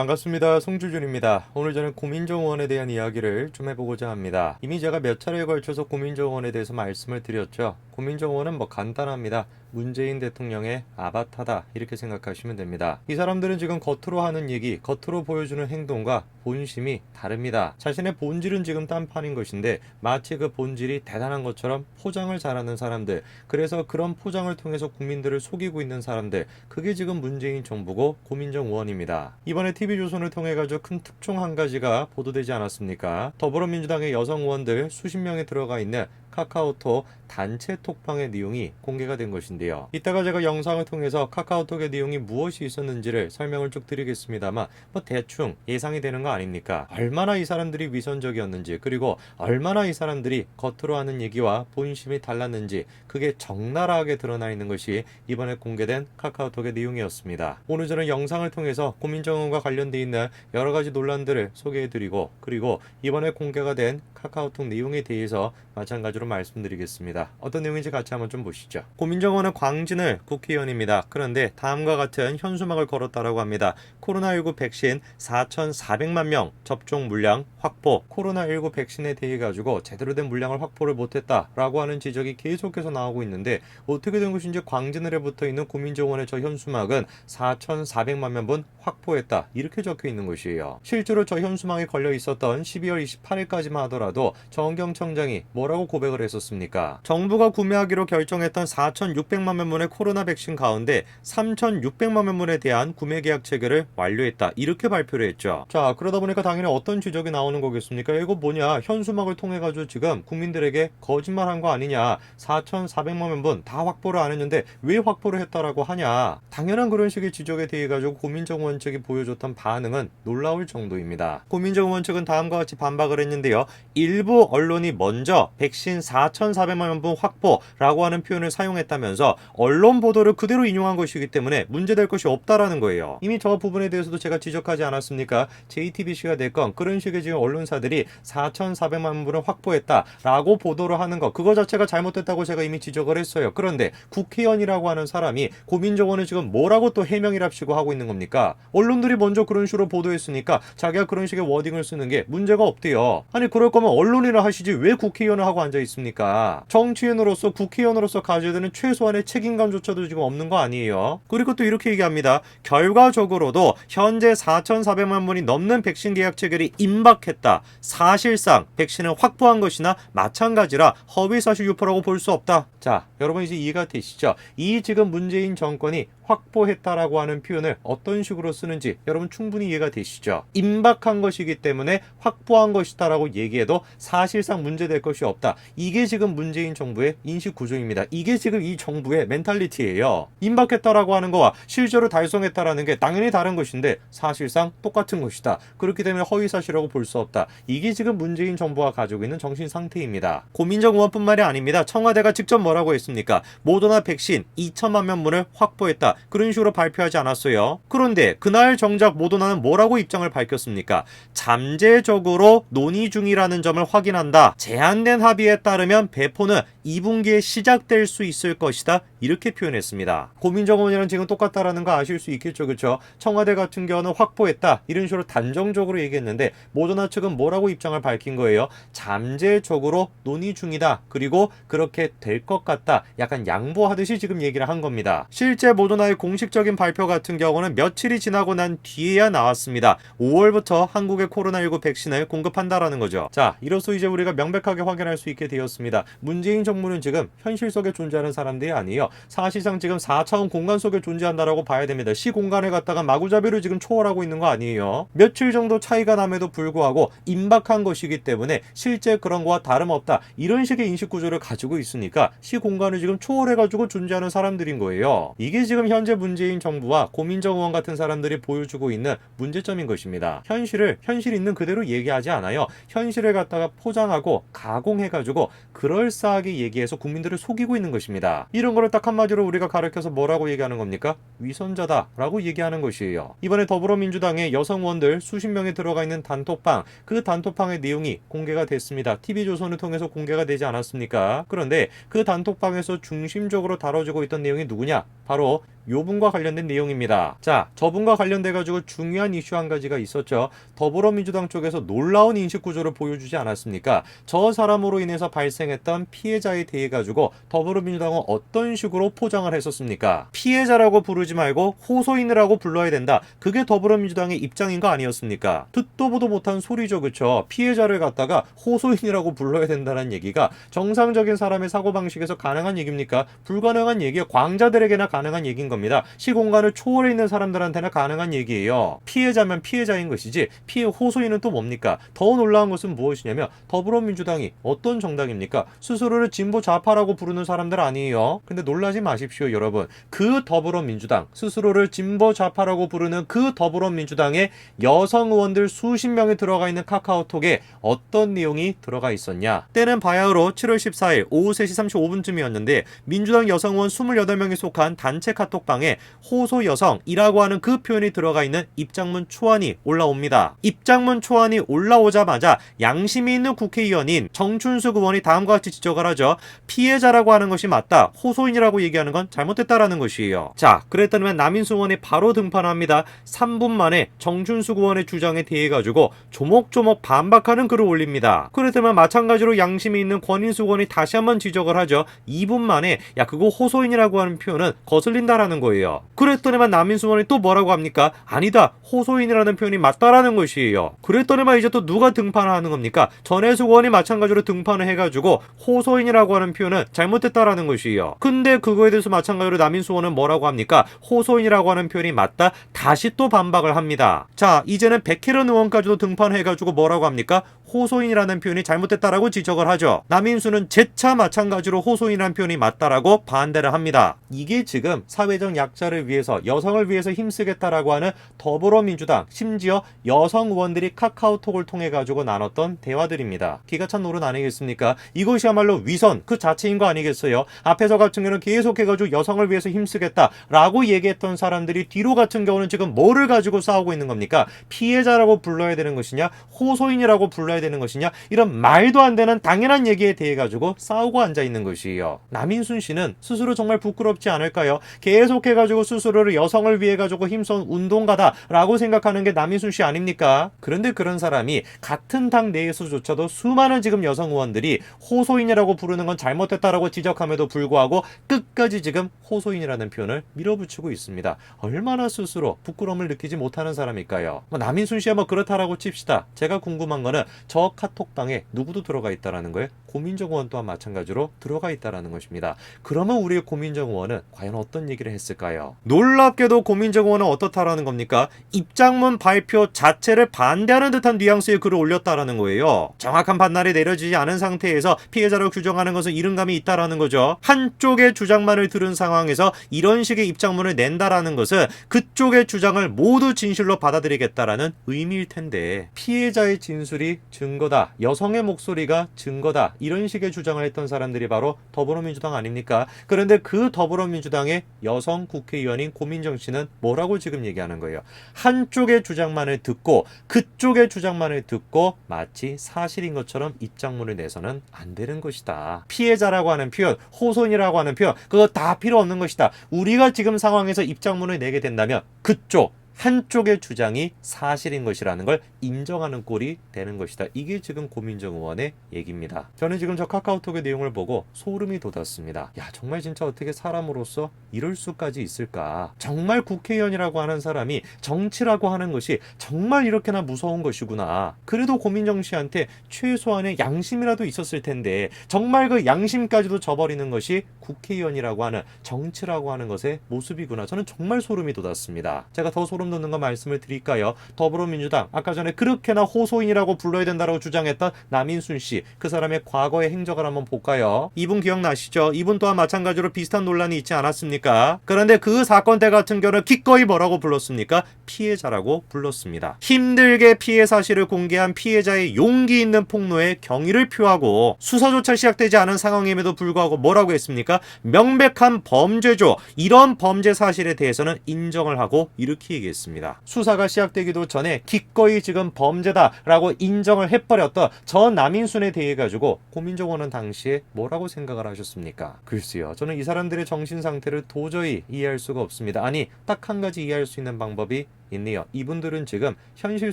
반갑습니다. 송주준입니다. 오늘 저는 고민정원에 대한 이야기를 좀 해보고자 합니다. 이미 제가 몇 차례에 걸쳐서 고민정원에 대해서 말씀을 드렸죠. 고민정원은 뭐 간단합니다. 문재인 대통령의 아바타다 이렇게 생각하시면 됩니다. 이 사람들은 지금 겉으로 하는 얘기, 겉으로 보여주는 행동과 본심이 다릅니다. 자신의 본질은 지금 딴판인 것인데 마치 그 본질이 대단한 것처럼 포장을 잘하는 사람들, 그래서 그런 포장을 통해서 국민들을 속이고 있는 사람들, 그게 지금 문재인 정부고 고민정 의원입니다. 이번에 TV조선을 통해 가지고 큰 특종 한 가지가 보도되지 않았습니까? 더불어민주당의 여성 의원들 수십 명이 들어가 있는 카카오톡 단체 톡방의 내용이 공개가 된 것인데요. 이따가 제가 영상을 통해서 카카오톡의 내용이 무엇이 있었는지를 설명을 쭉 드리겠습니다만 뭐 대충 예상이 되는 거 아닙니까? 얼마나 이 사람들이 위선적이었는지 그리고 얼마나 이 사람들이 겉으로 하는 얘기와 본심이 달랐는지 그게 적나라하게 드러나 있는 것이 이번에 공개된 카카오톡의 내용이었습니다. 오늘 저는 영상을 통해서 고민정원과 관련돼 있는 여러 가지 논란들을 소개해드리고 그리고 이번에 공개가 된 카카오톡 내용에 대해서 마찬가지로 말씀드리겠습니다. 어떤 내용인지 같이 한번 좀 보시죠. 고민정원은 광진을 국회의원입니다. 그런데 다음과 같은 현수막을 걸었다라고 합니다. 코로나19 백신 4,400만 명 접종 물량 확보. 코로나19 백신에 대해 가지고 제대로 된 물량을 확보를 못했다라고 하는 지적이 계속해서 나오고 있는데 어떻게 된 것인지 광진을에 붙어 있는 고민정원의 저 현수막은 4,400만 명분 확보했다 이렇게 적혀 있는 것이에요. 실제로 저 현수막에 걸려 있었던 12월 28일까지만 하더라도 정경청장이 뭐라고 고백 을 했었습니까? 정부가 구매하기로 결정했던 4,600만 명분의 코로나 백신 가운데 3,600만 명분에 대한 구매 계약 체결을 완료했다 이렇게 발표를 했죠. 자 그러다 보니까 당연히 어떤 지적이 나오는 거겠습니까? 이거 뭐냐 현수막을 통해 가지고 지금 국민들에게 거짓말한 거 아니냐? 4,400만 명분 다 확보를 안 했는데 왜 확보를 했다라고 하냐? 당연한 그런 식의 지적에 대해 가지고 고민정원 측이 보여줬던 반응은 놀라울 정도입니다. 고민정원 측은 다음과 같이 반박을 했는데요. 일부 언론이 먼저 백신 4,400만 명분 확보라고 하는 표현을 사용했다면서 언론 보도를 그대로 인용한 것이기 때문에 문제될 것이 없다라는 거예요. 이미 저 부분에 대해서도 제가 지적하지 않았습니까? JTBC가 됐건 그런 식의 지금 언론사들이 4,400만 명분을 확보했다라고 보도를 하는 것 그거 자체가 잘못됐다고 제가 이미 지적을 했어요. 그런데 국회의원이라고 하는 사람이 고민정원은 지금 뭐라고 또 해명이랍시고 하고 있는 겁니까? 언론들이 먼저 그런 식으로 보도했으니까 자기가 그런 식의 워딩을 쓰는 게 문제가 없대요. 아니 그럴 거면 언론이나 하시지 왜 국회의원을 하고 앉아 있 습니까? 정치인으로서 국회의원으로서 가져야 되는 최소한의 책임감조차도 지금 없는 거 아니에요. 그리고 또 이렇게 얘기합니다. 결과적으로도 현재 4,400만 분이 넘는 백신 계약 체결이 임박했다. 사실상 백신을 확보한 것이나 마찬가지라 허위 사실 유포라고 볼 수 없다. 자, 여러분 이제 이해가 되시죠? 이 지금 문재인 정권이 확보했다라고 하는 표현을 어떤 식으로 쓰는지 여러분 충분히 이해가 되시죠? 임박한 것이기 때문에 확보한 것이다라고 얘기해도 사실상 문제될 것이 없다. 이게 지금 문재인 정부의 인식 구조입니다. 이게 지금 이 정부의 멘탈리티예요. 임박했다라고 하는 거와 실제로 달성했다라는 게 당연히 다른 것인데 사실상 똑같은 것이다. 그렇기 때문에 허위 사실이라고 볼 수 없다. 이게 지금 문재인 정부가 가지고 있는 정신 상태입니다. 고민정 의원뿐만이 아닙니다. 청와대가 직접 뭐라고 했습니까? 모더나 백신 2천만 명분을 확보했다. 그런 식으로 발표하지 않았어요. 그런데 그날 정작 모더나는 뭐라고 입장을 밝혔습니까? 잠재적으로 논의 중이라는 점을 확인한다. 제한된 합의에 따르면 배포는 2분기에 시작될 수 있을 것이다. 이렇게 표현했습니다. 고민정원이랑 지금 똑같다라는 거 아실 수 있겠죠. 그렇죠? 청와대 같은 경우는 확보했다. 이런 식으로 단정적으로 얘기했는데 모더나 측은 뭐라고 입장을 밝힌 거예요? 잠재적으로 논의 중이다. 그리고 그렇게 될 것 같다. 약간 양보하듯이 지금 얘기를 한 겁니다. 실제 모더나 의 공식적인 발표 같은 경우는 며칠이 지나고 난 뒤에야 나왔습니다. 5월부터 한국의 코로나19 백신을 공급한다라는 거죠. 자, 이로써 이제 우리가 명백하게 확인할 수 있게 되었습니다. 문재인 정부는 지금 현실 속에 존재하는 사람들이 아니에요. 사실상 지금 4차원 공간 속에 존재한다라고 봐야 됩니다. 시 공간을 갖다가 마구잡이로 지금 초월하고 있는 거 아니에요. 며칠 정도 차이가 남에도 불구하고 임박한 것이기 때문에 실제 그런 거와 다름없다. 이런 식의 인식 구조를 가지고 있으니까 시 공간을 지금 초월해 가지고 존재하는 사람들인 거예요. 이게 지금 현재 문재인 정부와 고민정 의원 같은 사람들이 보여주고 있는 문제점인 것입니다. 현실을 현실 있는 그대로 얘기하지 않아요. 현실을 갖다가 포장하고 가공해가지고 그럴싸하게 얘기해서 국민들을 속이고 있는 것입니다. 이런 거를 딱 한마디로 우리가 가르쳐서 뭐라고 얘기하는 겁니까? 위선자다라고 얘기하는 것이에요. 이번에 더불어민주당의 여성 의원들 수십 명이 들어가 있는 단톡방, 그 단톡방의 내용이 공개가 됐습니다. TV조선을 통해서 공개가 되지 않았습니까? 그런데 그 단톡방에서 중심적으로 다뤄지고 있던 내용이 누구냐? 바로 요 분과 관련된 내용입니다. 자, 저분과 관련돼 가지고 중요한 이슈 한 가지가 있었죠. 더불어민주당 쪽에서 놀라운 인식 구조를 보여주지 않았습니까? 저 사람으로 인해서 발생했던 피해자에 대해 가지고 더불어민주당은 어떤 식으로 포장을 했었습니까? 피해자라고 부르지 말고 호소인이라고 불러야 된다. 그게 더불어민주당의 입장인 거 아니었습니까? 듣도 보도 못한 소리죠, 그쵸? 피해자를 갖다가 호소인이라고 불러야 된다는 얘기가 정상적인 사람의 사고 방식에서 가능한 얘기입니까? 불가능한 얘기예요. 광자들에게나 가능한 얘기인 겁니다. 시공간을 초월해 있는 사람들한테나 가능한 얘기예요. 피해자면 피해자인 것이지 피해 호소인은 또 뭡니까? 더 놀라운 것은 무엇이냐면 더불어민주당이 어떤 정당입니까? 스스로를 진보 좌파라고 부르는 사람들 아니에요. 근데 놀라지 마십시오, 여러분. 그 더불어민주당 스스로를 진보 좌파라고 부르는 그 더불어민주당의 여성 의원들 수십 명이 들어가 있는 카카오톡에 어떤 내용이 들어가 있었냐? 때는 바야흐로 7월 14일 오후 3시 35분쯤이었는데 민주당 여성 의원 28명이 속한 단체 카톡 방에 호소 여성이라고 하는 그 표현이 들어가 있는 입장문 초안이 올라옵니다. 입장문 초안이 올라오자마자 양심이 있는 국회의원인 정춘숙 의원이 다음과 같이 지적을 하죠. 피해자라고 하는 것이 맞다. 호소인이라고 얘기하는 건 잘못됐다라는 것이에요. 자, 그랬더니만 남인수 의원이 바로 등판합니다. 3분 만에 정춘숙 의원의 주장에 대해 가지고 조목조목 반박하는 글을 올립니다. 그랬더니만 마찬가지로 양심이 있는 권인수 의원이 다시 한번 지적을 하죠. 2분 만에 야 그거 호소인이라고 하는 표현은 거슬린다라는 거예요. 그랬더니만 남인수 의원이 또 뭐라고 합니까? 아니다. 호소인이라는 표현이 맞다라는 것이에요. 그랬더니만 이제 또 누가 등판을 하는 겁니까? 전해수 의원이 마찬가지로 등판을 해가지고 호소인이라고 하는 표현은 잘못됐다라는 것이에요. 근데 그거에 대해서 마찬가지로 남인수 의원은 뭐라고 합니까? 호소인이라고 하는 표현이 맞다. 다시 또 반박을 합니다. 자, 이제는 백혜련 의원까지도 등판해가지고 뭐라고 합니까? 호소인이라는 표현이 잘못됐다라고 지적을 하죠. 남인수는 재차 마찬가지로 호소인이라는 표현이 맞다라고 반대를 합니다. 이게 지금 사회적 약자를 위해서 여성을 위해서 힘쓰겠다라고 하는 더불어민주당 심지어 여성 의원들이 카카오톡을 통해 가지고 나눴던 대화들입니다. 기가 찬 노릇 아니겠습니까? 이것이야말로 위선 그 자체인 거 아니겠어요? 앞에서 같은 경우는 계속해 가지고 여성을 위해서 힘쓰겠다라고 얘기했던 사람들이 뒤로 같은 경우는 지금 뭐를 가지고 싸우고 있는 겁니까? 피해자라고 불러야 되는 것이냐? 호소인이라고 불러야 되는 것이냐? 이런 말도 안 되는 당연한 얘기에 대해 가지고 싸우고 앉아 있는 것이에요. 남인순 씨는 스스로 정말 부끄럽지 않을까요? 계속해 가지고 스스로를 여성을 위해 가지고 힘쓴 운동가다라고 생각하는 게 남인순 씨 아닙니까? 그런데 그런 사람이 같은 당 내에서조차도 수많은 지금 여성 의원들이 호소인이라고 부르는 건 잘못됐다라고 지적함에도 불구하고 끝까지 지금 호소인이라는 표현을 밀어붙이고 있습니다. 얼마나 스스로 부끄러움을 느끼지 못하는 사람일까요? 뭐 남인순 씨야 뭐 그렇다라고 칩시다. 제가 궁금한 거는 저 카톡방에 누구도 들어가 있다라는 거예요. 고민정 의원 또한 마찬가지로 들어가 있다라는 것입니다. 그러면 우리 고민정 의원은 과연 어떤 얘기를 했을까요? 놀랍게도 고민정 의원은 어떻다라는 겁니까? 입장문 발표 자체를 반대하는 듯한 뉘앙스의 글을 올렸다라는 거예요. 정확한 판단이 내려지지 않은 상태에서 피해자를 규정하는 것은 이른감이 있다라는 거죠. 한쪽의 주장만을 들은 상황에서 이런 식의 입장문을 낸다라는 것은 그쪽의 주장을 모두 진실로 받아들이겠다라는 의미일 텐데 피해자의 진술이 증거다. 여성의 목소리가 증거다. 이런 식의 주장을 했던 사람들이 바로 더불어민주당 아닙니까? 그런데 그 더불어민주당의 여성 국회의원인 고민정 씨는 뭐라고 지금 얘기하는 거예요? 한쪽의 주장만을 듣고 그쪽의 주장만을 듣고 마치 사실인 것처럼 입장문을 내서는 안 되는 것이다. 피해자라고 하는 표현, 호손이라고 하는 표현, 그거 다 필요 없는 것이다. 우리가 지금 상황에서 입장문을 내게 된다면 그쪽 한쪽의 주장이 사실인 것이라는 걸 인정하는 꼴이 되는 것이다. 이게 지금 고민정 의원의 얘기입니다. 저는 지금 저 카카오톡의 내용을 보고 소름이 돋았습니다. 야, 정말 진짜 어떻게 사람으로서 이럴 수까지 있을까? 정말 국회의원이라고 하는 사람이 정치라고 하는 것이 정말 이렇게나 무서운 것이구나. 그래도 고민정 씨한테 최소한의 양심이라도 있었을 텐데 정말 그 양심까지도 저버리는 것이 국회의원이라고 하는 정치라고 하는 것의 모습이구나. 저는 정말 소름이 돋았습니다. 제가 더 소름 돋는 거 말씀을 드릴까요? 더불어민주당 아까 전에 그렇게나 호소인이라고 불러야 된다고 주장했던 남인순 씨 그 사람의 과거의 행적을 한번 볼까요? 이분 기억나시죠? 이분 또한 마찬가지로 비슷한 논란이 있지 않았습니까? 그런데 그 사건 때 같은 경우는 기꺼이 뭐라고 불렀습니까? 피해자라고 불렀습니다. 힘들게 피해 사실을 공개한 피해자의 용기 있는 폭로에 경의를 표하고 수사조차 시작되지 않은 상황임에도 불구하고 뭐라고 했습니까? 명백한 범죄죠. 이런 범죄 사실에 대해서는 인정을 하고 이렇게 얘기했습니다. 있습니다. 수사가 시작되기도 전에 기꺼이 지금 범죄다라고 인정을 해버렸던 저 남인순에 대해 가지고 고민정원은 당시에 뭐라고 생각을 하셨습니까? 글쎄요. 저는 이 사람들의 정신 상태를 도저히 이해할 수가 없습니다. 아니 딱 한 가지 이해할 수 있는 방법이 있네요. 이분들은 지금 현실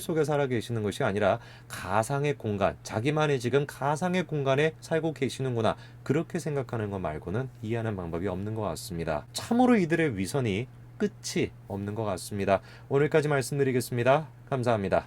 속에 살아 계시는 것이 아니라 가상의 공간, 자기만의 지금 가상의 공간에 살고 계시는구나. 그렇게 생각하는 것 말고는 이해하는 방법이 없는 것 같습니다. 참으로 이들의 위선이 끝이 없는 것 같습니다. 오늘까지 말씀드리겠습니다. 감사합니다.